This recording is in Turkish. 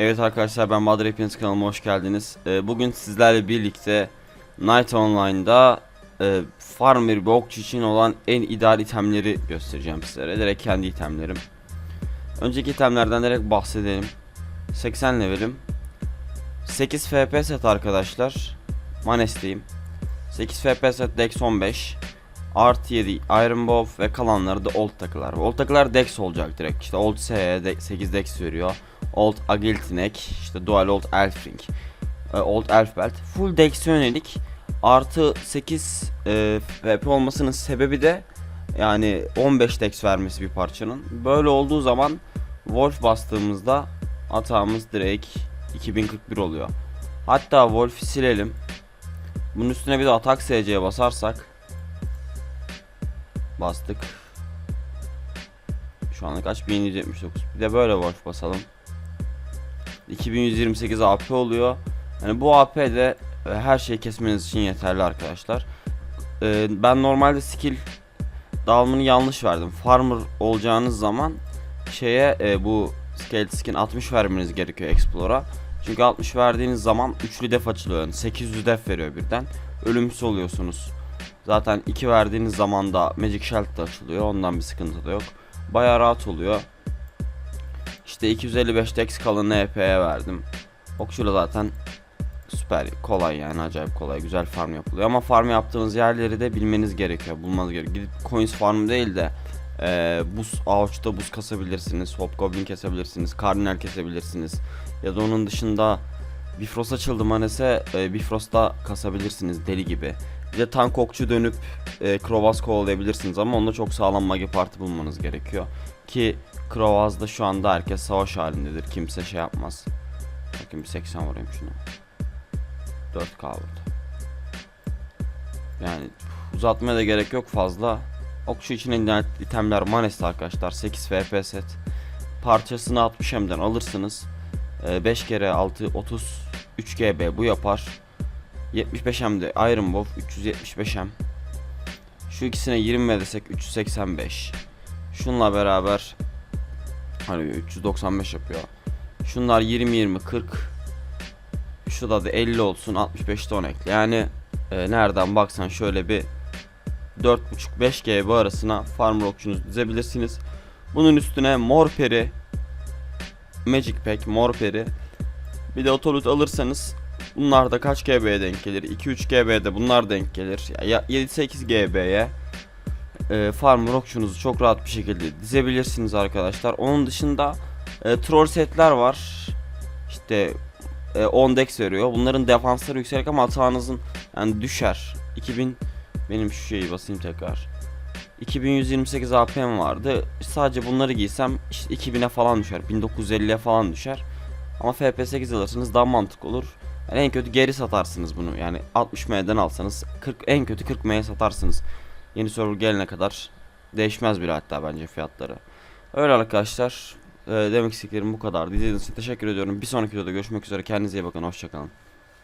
Evet arkadaşlar ben Bahadır hepiniz kanalıma hoş geldiniz. Ee, bugün sizlerle birlikte Night Online'da e, Farmer bir okçu için olan en ideal itemleri göstereceğim sizlere. Direkt kendi itemlerim. Önceki itemlerden direkt bahsedelim. 80 levelim. 8 FP set arkadaşlar. Manes'teyim. 8 FP set Dex 15. Art 7 Iron Bow ve kalanları da old takılar. Old takılar Dex olacak direkt. İşte old SE de- 8 Dex veriyor. Old Agiltinek, işte Dual Old Elfring, e, Old Elf Belt. Full Dex'e yönelik artı 8 e, olmasının sebebi de yani 15 Dex vermesi bir parçanın. Böyle olduğu zaman Wolf bastığımızda atağımız direkt 2041 oluyor. Hatta Wolf'i silelim. Bunun üstüne bir de atak SC'ye basarsak bastık. Şu anda kaç? 1179. Bir de böyle Wolf basalım. 2128 AP oluyor. Yani bu AP de e, her şeyi kesmeniz için yeterli arkadaşlar. E, ben normalde skill dağılımını yanlış verdim. Farmer olacağınız zaman şeye e, bu Skeleton skin 60 vermeniz gerekiyor Explorer'a. Çünkü 60 verdiğiniz zaman üçlü def açılıyor. Yani 800 def veriyor birden. Ölümsüz oluyorsunuz. Zaten 2 verdiğiniz zaman da Magic Shield de açılıyor. Ondan bir sıkıntı da yok. Bayağı rahat oluyor. İşte 255 dex kalın NP'ye verdim. Okçuyla zaten süper kolay yani acayip kolay güzel farm yapılıyor. Ama farm yaptığınız yerleri de bilmeniz gerekiyor bulmanız gerekiyor. Gidip coins farm değil de eee buz ağaçta buz kasabilirsiniz hobgoblin kesebilirsiniz cardinal kesebilirsiniz. Ya da onun dışında Bifrost açıldı manese e, Bifrost'ta kasabilirsiniz deli gibi de tank okçu dönüp e, Krovaz kovalayabilirsiniz ama onda çok sağlam magi parti bulmanız gerekiyor ki Krovaz'da şu anda herkes savaş halindedir. Kimse şey yapmaz. Bakın bir 80 vurayım şunu. 4K vurdu. Yani uzatmaya da gerek yok fazla. Okçu için internet itemler Manes'te arkadaşlar. 8 FP set. Parçasını 60 M'den alırsınız. 5 kere 6 30 3 GB bu yapar. 75 M'de Iron Bow 375 M. Şu ikisine 20 desek 385. Şunla beraber hani 395 yapıyor. Şunlar 20 20 40. Şurada da 50 olsun 65 ton ekle. Yani e, nereden baksan şöyle bir 4.5-5 GB arasına farm rockçunuzu dizebilirsiniz. Bunun üstüne mor peri Magic Pack mor peri bir de otolut alırsanız bunlar da kaç GB'ye denk gelir? 2-3 GB'de bunlar denk gelir. Ya 7-8 GB'ye e, farm rockçunuzu çok rahat bir şekilde dizebilirsiniz arkadaşlar. Onun dışında e, troll setler var. İşte e, 10 dex veriyor. Bunların defansları yüksek ama hatanızın yani düşer. 2000 benim şu şeyi basayım tekrar. 2128 AP'm vardı. Sadece bunları giysem işte 2000'e falan düşer. 1950'ye falan düşer. Ama FP8 alırsanız daha mantıklı olur. Yani en kötü geri satarsınız bunu. Yani 60 M'den alsanız 40 en kötü 40 M'ye satarsınız. Yeni server gelene kadar değişmez bile hatta bence fiyatları. Öyle arkadaşlar. Ee, demek istediklerim bu kadar. İzlediğiniz için teşekkür ediyorum. Bir sonraki videoda görüşmek üzere. Kendinize iyi bakın. Hoşçakalın.